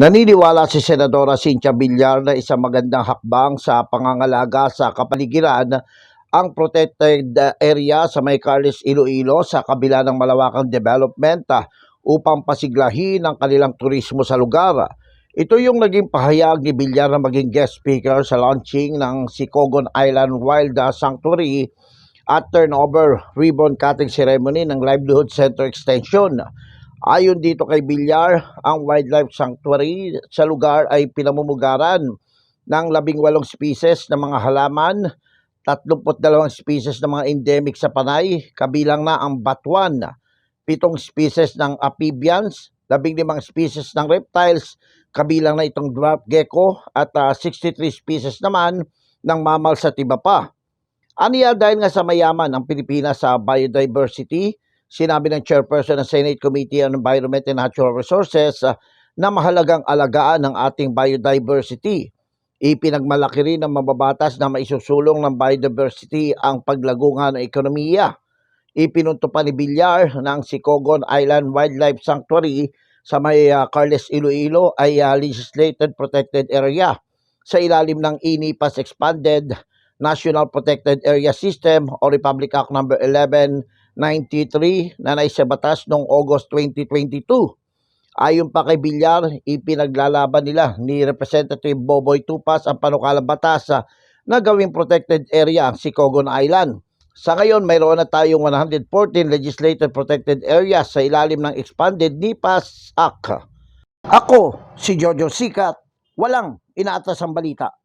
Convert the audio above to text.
Naniniwala si Senadora Cynthia Villar na isang magandang hakbang sa pangangalaga sa kapaligiran ang protected area sa may Carles Iloilo sa kabila ng malawakang development ah, upang pasiglahin ang kanilang turismo sa lugar. Ito yung naging pahayag ni Villar na maging guest speaker sa launching ng Sikogon Island Wild ah, Sanctuary at turnover ribbon cutting ceremony ng Livelihood Center Extension. Ayon dito kay Villar, ang wildlife sanctuary sa lugar ay pinamumugaran ng labing walong species ng mga halaman, 32 species ng mga endemic sa Panay, kabilang na ang batuan, pitong species ng amphibians, labing limang species ng reptiles, kabilang na itong dwarf gecko at ah, 63 species naman ng mammal sa Tibapa. Aniya dahil nga sa mayaman ang Pilipinas sa biodiversity, sinabi ng chairperson ng Senate Committee on Environment and Natural Resources ah, na mahalagang alagaan ng ating biodiversity. Ipinagmalaki rin ng mababatas na maisusulong ng biodiversity ang paglagungan ng ekonomiya. Ipinunto pa ni Villar ng Sikogon Island Wildlife Sanctuary sa may ah, Carles Iloilo ay ah, legislated protected area sa ilalim ng INIPAS Expanded National Protected Area System o Republic Act No. 1193 na naisabatas noong August 2022. Ayon pa kay Villar, ipinaglalaban nila ni Representative Boboy Tupas ang panukalang batas na gawing protected area ang Sikogon Island. Sa ngayon, mayroon na tayong 114 legislated protected areas sa ilalim ng expanded NIPAS Act. Ako, si Jojo Sikat, walang inaatas ang balita.